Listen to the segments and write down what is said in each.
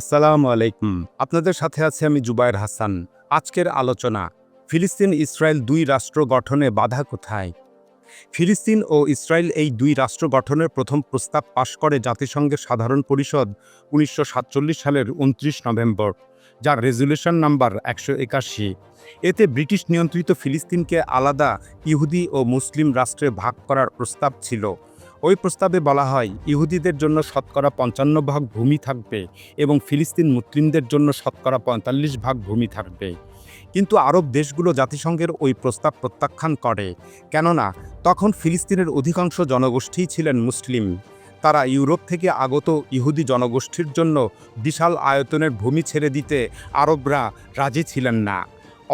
আসসালামু আলাইকুম। আপনাদের সাথে আছে আমি জুবায়ের হাসান। আজকের আলোচনা, ফিলিস্তিন ইসরায়েল দুই রাষ্ট্র গঠনে বাধা কোথায়? ফিলিস্তিন ও ইসরায়েল এই দুই রাষ্ট্র গঠনের প্রথম প্রস্তাব পাশ করে জাতিসংঘের সাধারণ পরিষদ উনিশশো সাতচল্লিশ সালের উনত্রিশ নভেম্বর, যার রেজুলেশন নাম্বার একশো একাশি। এতে ব্রিটিশ নিয়ন্ত্রিত ফিলিস্তিনকে আলাদা ইহুদি ও মুসলিম রাষ্ট্রে ভাগ করার প্রস্তাব ছিল। ওই প্রস্তাবে বলা হয়, ইহুদিদের জন্য শতকরা পঞ্চান্ন ভাগ ভূমি থাকবে এবং ফিলিস্তিন মুসলিমদের জন্য শতকরা পঁয়তাল্লিশ ভাগ ভূমি থাকবে। কিন্তু আরব দেশগুলো জাতিসংঘের ওই প্রস্তাব প্রত্যাখ্যান করে, কেননা তখন ফিলিস্তিনের অধিকাংশ জনগোষ্ঠীই ছিলেন মুসলিম। তারা ইউরোপ থেকে আগত ইহুদি জনগোষ্ঠীর জন্য বিশাল আয়তনের ভূমি ছেড়ে দিতে আরবরা রাজি ছিলেন না।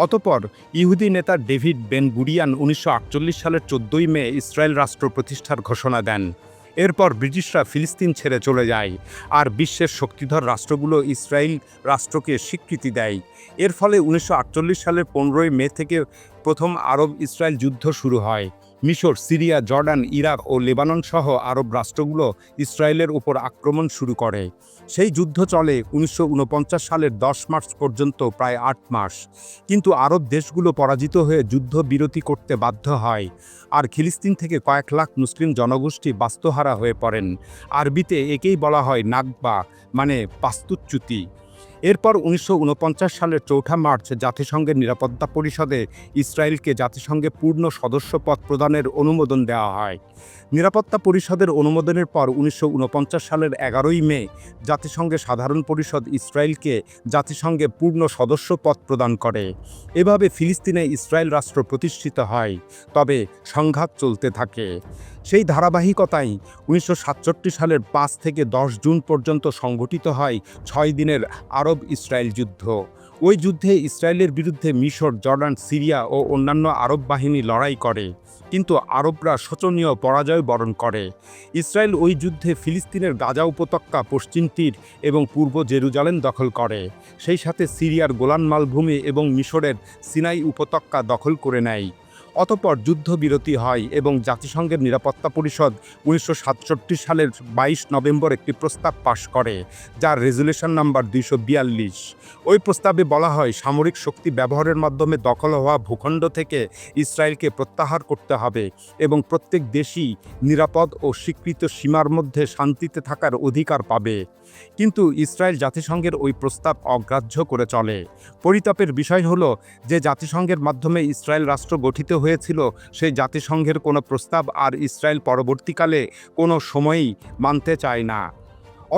অতপর ইহুদি নেতা ডেভিড বেন গুরিয়ান উনিশশো আটচল্লিশ সালের চোদ্দই মে ইসরায়েল রাষ্ট্র প্রতিষ্ঠার ঘোষণা দেন। এরপর ব্রিটিশরা ফিলিস্তিন ছেড়ে চলে যায় আর বিশ্বের শক্তিধর রাষ্ট্রগুলো ইসরায়েল রাষ্ট্রকে স্বীকৃতি দেয়। এর ফলে উনিশশো আটচল্লিশ সালের পনেরোই মে থেকে প্রথম আরব ইসরায়েল যুদ্ধ শুরু হয়। মিশর, সিরিয়া, জর্ডান, ইরাক ও লেবানন সহ আরব রাষ্ট্রগুলো ইসরায়েলের উপর আক্রমণ শুরু করে। সেই যুদ্ধ চলে উনিশশো উনপঞ্চাশ সালের দশ মার্চ পর্যন্ত, প্রায় আট মাস। কিন্তু আরব দেশগুলো পরাজিত হয়ে যুদ্ধ বিরতি করতে বাধ্য হয়। আর খিলিস্তিন থেকে কয়েক লাখ মুসলিম জনগোষ্ঠী বাস্তুহারা হয়ে পড়েন। আরবিতে একেই বলা হয় নাগবা মানে বাস্তুচ্যুতি এরপর উনিশশো ঊনপঞ্চাশ সালের চৌঠা মার্চ জাতিসংঘের নিরাপত্তা পরিষদে ইসরায়েলকে জাতিসংঘে পূর্ণ সদস্যপদ প্রদানের অনুমোদন দেওয়া হয়। নিরাপত্তা পরিষদের অনুমোদনের পর উনিশশো ঊনপঞ্চাশ সালের এগারোই মে জাতিসংঘের সাধারণ পরিষদ ইসরায়েলকে জাতিসংঘে পূর্ণ সদস্যপদ প্রদান করে। এভাবে ফিলিস্তিনে ইসরায়েল রাষ্ট্র প্রতিষ্ঠিত হয়, তবে সংঘাত চলতে থাকে। সেই ধারাবাহিকতায় উনিশশো সালের পাঁচ থেকে দশ জুন পর্যন্ত সংঘটিত হয়, ছয় দিনের আরব ইসরায়েল যুদ্ধ। ওই যুদ্ধে ইসরায়েলের বিরুদ্ধে মিশর, জর্ডান, সিরিয়া ও অন্যান্য আরব বাহিনী লড়াই করে, কিন্তু আরবরা শোচনীয় পরাজয় বরণ করে। ইসরায়েল ওই যুদ্ধে ফিলিস্তিনের গাজা উপত্যকা, পশ্চিম তীর এবং পূর্ব জেরুজালেম দখল করে। সেই সাথে সিরিয়ার গোলান মালভূমি এবং মিশরের সিনাই উপত্যকা দখল করে নেয়। অতপর যুদ্ধবিরতি হয় এবং জাতিসংঘের নিরাপত্তা পরিষদ উনিশশো সাতষট্টি সালের বাইশ নভেম্বর একটি প্রস্তাব পাশ করে, যার রেজুলেশন নাম্বার দুইশো বিয়াল্লিশ। ওই প্রস্তাবে বলা হয়, সামরিক শক্তি ব্যবহারের মাধ্যমে দখল হওয়া ভূখণ্ড থেকে ইসরায়েলকে প্রত্যাহার করতে হবে এবং প্রত্যেক দেশই নিরাপদ ও স্বীকৃত সীমার মধ্যে শান্তিতে থাকার অধিকার পাবে। কিন্তু ইসরায়েল জাতিসংঘের ওই প্রস্তাব অগ্রাহ্য করে চলে। পরিতাপের বিষয় হলো যে, জাতিসংঘের মাধ্যমে ইসরায়েল রাষ্ট্র গঠিত হয়েছিল, সেই জাতিসংঘের কোনো প্রস্তাব আর ইসরায়েল পরবর্তীকালে কোনো সময়ই মানতে চায় না।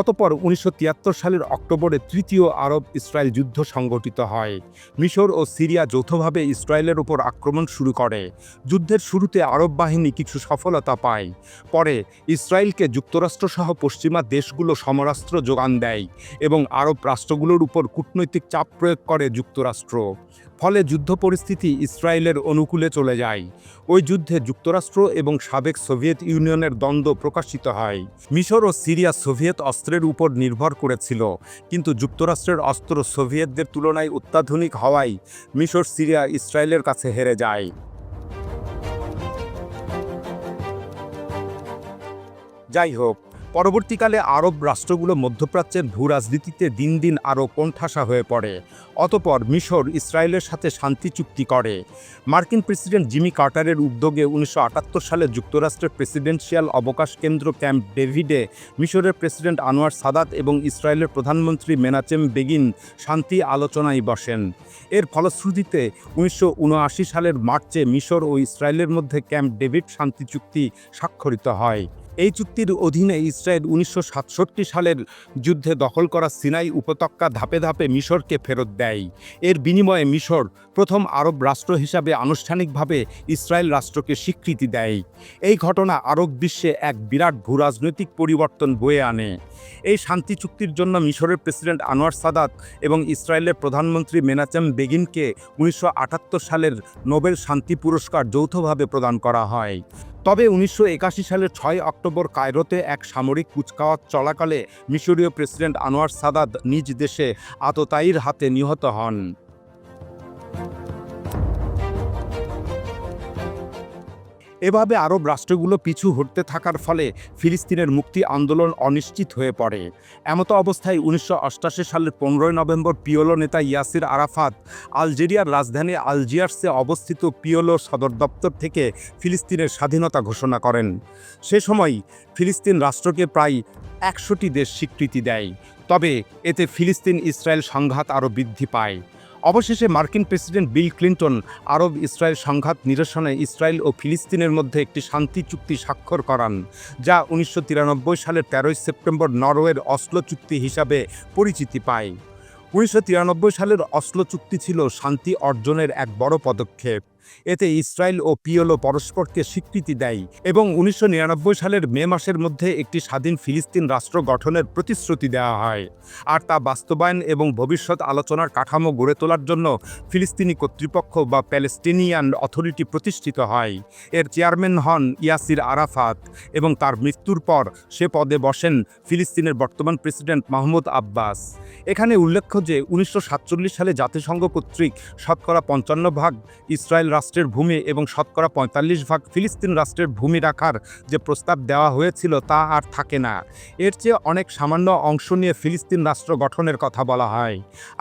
অতপর উনিশশো তিয়াত্তর সালের অক্টোবরে তৃতীয় আরব ইসরায়েল যুদ্ধ সংগঠিত হয়। মিশর ও সিরিয়া যৌথভাবে ইসরায়েলের ওপর আক্রমণ শুরু করে। যুদ্ধের শুরুতে আরব বাহিনী কিছু সফলতা পায়। পরে ইসরায়েলকে যুক্তরাষ্ট্রসহ পশ্চিমা দেশগুলো সমরাস্ত্র যোগান দেয় এবং আরব রাষ্ট্রগুলোর উপর কূটনৈতিক চাপ প্রয়োগ করে যুক্তরাষ্ট্র। ফলে যুদ্ধ পরিস্থিতি ইসরায়েলের অনুকূলে চলে যায়। ওই যুদ্ধে যুক্তরাষ্ট্র এবং সাবেক সোভিয়েত ইউনিয়নের দ্বন্দ্ব প্রকাশিত হয়। মিশর ও সিরিয়া সোভিয়েত অস্ত্রের উপর নির্ভর করেছিল, কিন্তু যুক্তরাষ্ট্রের অস্ত্র সোভিয়েতদের তুলনায় অত্যাধুনিক হওয়ায় মিশর সিরিয়া ইসরায়েলের কাছে হেরে যায়। যাই হোক পরবর্তীকালে আরব রাষ্ট্রগুলো মধ্যপ্রাচ্যের ভূ রাজনীতিতে দিন দিন আরও কোণঠাসা হয়ে পড়ে। অতপর মিশর ইসরায়েলের সাথে শান্তি চুক্তি করে। মার্কিন প্রেসিডেন্ট জিমি কার্টারের উদ্যোগে উনিশশো আটাত্তর সালে যুক্তরাষ্ট্রের প্রেসিডেন্সিয়াল অবকাশ কেন্দ্র ক্যাম্প ডেভিডে মিশরের প্রেসিডেন্ট আনোয়ার সাদাত এবং ইসরায়েলের প্রধানমন্ত্রী মেনাচেম বেগিন শান্তি আলোচনায় বসেন। এর ফলশ্রুতিতে উনিশশো উনআশি সালের মার্চে মিশর ও ইসরায়েলের মধ্যে ক্যাম্প ডেভিড শান্তি চুক্তি স্বাক্ষরিত হয়। এই চুক্তির অধীনে ইসরায়েল উনিশশো সাতষট্টি সালের যুদ্ধে দখল করা সিনাই উপত্যকা ধাপে ধাপে মিশরকে ফেরত দেয়। এর বিনিময়ে মিশর প্রথম আরব রাষ্ট্র হিসাবে আনুষ্ঠানিকভাবে ইসরায়েল রাষ্ট্রকে স্বীকৃতি দেয়। এই ঘটনা আরব বিশ্বে এক বিরাট ভূরাজনৈতিক পরিবর্তন বয়ে আনে। এই শান্তি চুক্তির জন্য মিশরের প্রেসিডেন্ট আনোয়ার সাদাত এবং ইসরায়েলের প্রধানমন্ত্রী মেনাচেম বেগিনকে উনিশশো আটাত্তর সালের নোবেল শান্তি পুরস্কার যৌথভাবে প্রদান করা হয়। তবে উনিশশো একাশি সালের ছয় অক্টোবর কায়রোতে এক সামরিক কুচকাওয়াজ চলাকালে মিশরীয় প্রেসিডেন্ট আনোয়ার সাদাত নিজ দেশে আততায়ীর হাতে নিহত হন। এভাবে আরব রাষ্ট্রগুলো পিছু হটতে থাকার ফলে ফিলিস্তিনের মুক্তি আন্দোলন অনিশ্চিত হয়ে পড়ে। এমতো অবস্থায় উনিশশো সালের পনেরোই নভেম্বর পিওলো নেতা ইয়াসির আরাফাত আলজেরিয়ার রাজধানী আলজিয়ার্সে অবস্থিত পিওলো সদর দপ্তর থেকে ফিলিস্তিনের স্বাধীনতা ঘোষণা করেন। সে সময় ফিলিস্তিন রাষ্ট্রকে প্রায় একশোটি দেশ স্বীকৃতি দেয়। তবে এতে ফিলিস্তিন ইসরায়েল সংঘাত আরও বৃদ্ধি পায়। অবশেষে মার্কিন প্রেসিডেন্ট বিল ক্লিন্টন আরব ইসরায়েল সংঘাত নিরসনে ইসরায়েল ও ফিলিস্তিনের মধ্যে একটি শান্তি চুক্তি স্বাক্ষর করান, যা উনিশশো তিরানব্বই সালের তেরোই সেপ্টেম্বর নরওয়ের অস্লো চুক্তি হিসাবে পরিচিতি পায়। উনিশশো তিরানব্বই সালের অস্লো চুক্তি ছিল শান্তি অর্জনের এক বড় পদক্ষেপ। এতে ইসরায়েল ও পিওলো পরস্পরকে স্বীকৃতি দেয় এবং উনিশশো নিরানব্বই সালের মে মাসের মধ্যে একটি স্বাধীন ফিলিস্তিন রাষ্ট্র গঠনের প্রতিশ্রুতি দেওয়া হয়। আর তা বাস্তবায়ন এবং ভবিষ্যৎ আলোচনার কাঠামো গড়ে তোলার জন্য ফিলিস্তিনি কর্তৃপক্ষ বা প্যালেস্টিনিয়ান অথরিটি প্রতিষ্ঠিত হয়। এর চেয়ারম্যান হন ইয়াসির আরাফাত এবং তার মৃত্যুর পর সে পদে বসেন ফিলিস্তিনের বর্তমান প্রেসিডেন্ট মাহমুদ আব্বাস। এখানে উল্লেখ্য যে উনিশশো সাতচল্লিশ সালে জাতিসংঘ কর্তৃক শতকরা পঞ্চান্ন ভাগ ইসরায়েল রাষ্ট্রের ভূমি এবং শতকরা পঁয়তাল্লিশ ভাগ ফিলিস্তিন রাষ্ট্রের ভূমি রাখার যে প্রস্তাব দেওয়া হয়েছিল তা আর থাকে না। এর চেয়ে অনেক সামান্য অংশ নিয়ে ফিলিস্তিন রাষ্ট্র গঠনের কথা বলা হয়।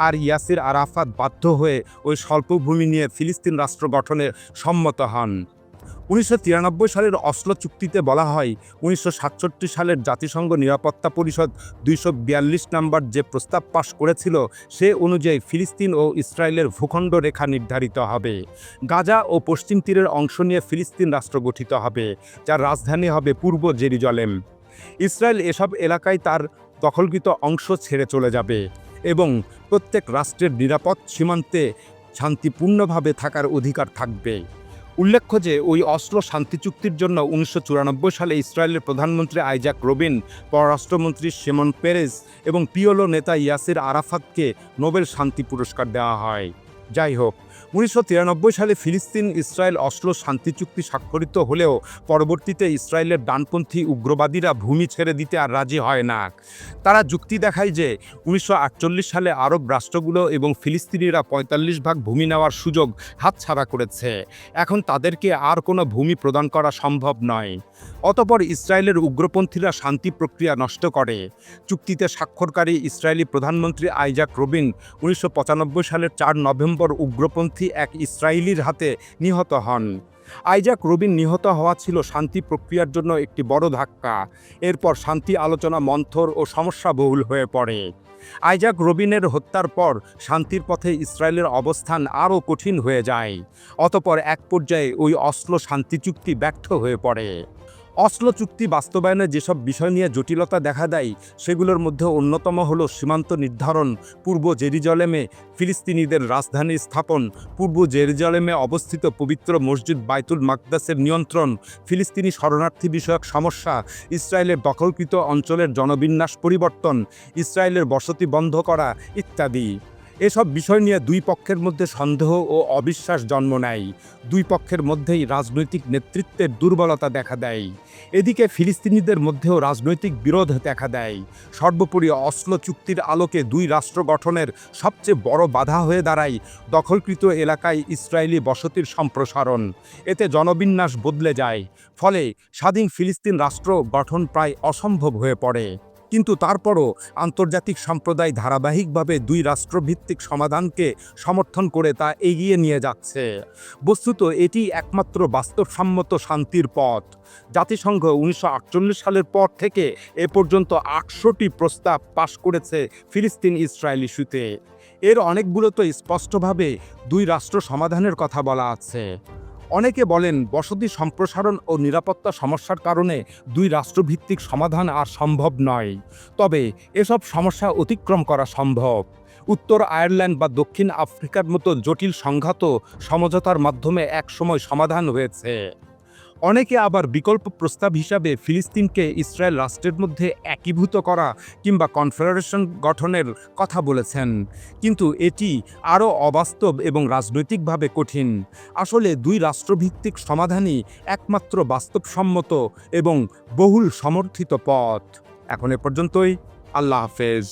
আর ইয়াসির আরাফাত বাধ্য হয়ে ওই স্বল্প ভূমি নিয়ে ফিলিস্তিন রাষ্ট্র গঠনে সম্মত হন। উনিশশো তিরানব্বই সালের অসলো চুক্তিতে বলা হয়, উনিশশো সাতষট্টি সালের জাতিসংঘ নিরাপত্তা পরিষদ দুইশো নম্বর যে প্রস্তাব পাশ করেছিল, সে অনুযায়ী ফিলিস্তিন ও ইসরায়েলের ভূখণ্ড রেখা নির্ধারিত হবে। গাজা ও পশ্চিম তীরের অংশ নিয়ে ফিলিস্তিন রাষ্ট্র গঠিত হবে, যার রাজধানী হবে পূর্ব জেরুজালেম। ইসরায়েল এসব এলাকায় তার দখলকৃত অংশ ছেড়ে চলে যাবে এবং প্রত্যেক রাষ্ট্রের নিরাপদ সীমান্তে শান্তিপূর্ণভাবে থাকার অধিকার থাকবে। উল্লেখ্য যে ওই অস্ত্র শান্তি চুক্তির জন্য উনিশশো চুরানব্বই সালে ইসরায়েলের প্রধানমন্ত্রী আইজাক রবিন, পররাষ্ট্রমন্ত্রী শেমন পেরেস এবং পিওলো নেতা ইয়াসির আরাফাতকে নোবেল শান্তি পুরস্কার দেওয়া হয়। যাই হোক উনিশশো তিরানব্বই সালে ফিলিস্তিন, ইসরায়েল, অসলো শান্তি চুক্তি স্বাক্ষরিত হলেও পরবর্তীতে ইসরায়েলের ডানপন্থী উগ্রবাদীরা ভূমি ছেড়ে দিতে আর রাজি হয় না। তারা যুক্তি দেখায় যে উনিশশো আটচল্লিশ সালে আরব রাষ্ট্রগুলো এবং ফিলিস্তিনিরা পঁয়তাল্লিশ ভাগ ভূমি নেওয়ার সুযোগ হাতছাড়া করেছে। এখন তাদেরকে আর কোনো ভূমি প্রদান করা সম্ভব নয়। অতপর ইসরায়েলের উগ্রপন্থীরা শান্তি প্রক্রিয়া নষ্ট করে। চুক্তিতে স্বাক্ষরকারী ইসরায়েলি প্রধানমন্ত্রী আইজাক রবিন উনিশশো পঁচানব্বই সালের চার নভেম্বর উগ্রপন্থী এক ইসরায়েলির হাতে নিহত হন। আইজাক রবিন নিহত হওয়া ছিল শান্তি প্রক্রিয়ার জন্য একটি বড় ধাক্কা। এরপর শান্তি আলোচনা মন্থর ও সমস্যাবহুল হয়ে পড়ে। আইজাক রবিনের হত্যার পর শান্তির পথে ইসরায়েলের অবস্থান আরও কঠিন হয়ে যায়। অতপর এক পর্যায়ে ওই অস্লো শান্তি চুক্তি ব্যর্থ হয়ে পড়ে। অসলো চুক্তি বাস্তবায়নে যেসব বিষয় নিয়ে জটিলতা দেখা দেয়, সেগুলোর মধ্যে অন্যতম হল সীমান্ত নির্ধারণ, পূর্ব জেরুজালেমে ফিলিস্তিনিদের রাজধানী স্থাপন, পূর্ব জেরুজালেমে অবস্থিত পবিত্র মসজিদ বাইতুল মাকদাসের নিয়ন্ত্রণ, ফিলিস্তিনি শরণার্থী বিষয়ক সমস্যা, ইসরায়েলের দখলকৃত অঞ্চলের জনবিন্যাস পরিবর্তন, ইসরায়েলের বসতি বন্ধ করা ইত্যাদি। এসব বিষয় নিয়ে দুই পক্ষের মধ্যে সন্দেহ ও অবিশ্বাস জন্ম নেয়। দুই পক্ষের মধ্যেই রাজনৈতিক নেতৃত্বের দুর্বলতা দেখা দেয়। এদিকে ফিলিস্তিনিদের মধ্যেও রাজনৈতিক বিরোধ দেখা দেয়। সর্বোপরি অসলো চুক্তির আলোকে দুই রাষ্ট্র গঠনের সবচেয়ে বড় বাধা হয়ে দাঁড়ায় দখলকৃত এলাকায় ইসরায়েলি বসতির সম্প্রসারণ। এতে জনবিন্যাস বদলে যায়। ফলে স্বাধীন ফিলিস্তিন রাষ্ট্র গঠন প্রায় অসম্ভব হয়ে পড়ে। কিন্তু তারপরও আন্তর্জাতিক সম্প্রদায় ধারাবাহিকভাবে দুই রাষ্ট্রভিত্তিক সমাধানকে সমর্থন করে তা এগিয়ে নিয়ে যাচ্ছে। বস্তুত এটি একমাত্র বাস্তবসম্মত শান্তির পথ। জাতিসংঘ উনিশশো আটচল্লিশ সালের পর থেকে এ পর্যন্ত আটশোটি প্রস্তাব পাশ করেছে ফিলিস্তিন ইসরায়েল ইস্যুতে। এর অনেকগুলো তো স্পষ্টভাবে দুই রাষ্ট্র সমাধানের কথা বলা আছে। অনেকে বলেন বসতি সম্প্রসারণ ও নিরাপত্তা সমস্যার কারণে দুই রাষ্ট্রভিত্তিক সমাধান আর সম্ভব নয়। তবে এসব সমস্যা অতিক্রম করা সম্ভব। উত্তর আয়ারল্যান্ড বা দক্ষিণ আফ্রিকার মতো জটিল সংঘাত সমঝোতার মাধ্যমে একসময় সমাধান হয়েছে। অনেকে আবার বিকল্প প্রস্তাব হিসাবে ফিলিস্তিনকে ইসরায়েল রাষ্ট্রের মধ্যে একীভূত করা কিংবা কনফেডারেশন গঠনের কথা বলেছেন। কিন্তু এটি আরও অবাস্তব এবং রাজনৈতিকভাবে কঠিন। আসলে দুই রাষ্ট্রভিত্তিক সমাধানই একমাত্র বাস্তবসম্মত এবং বহুল সমর্থিত পথ। এখন এ পর্যন্তই। আল্লাহ হাফেজ।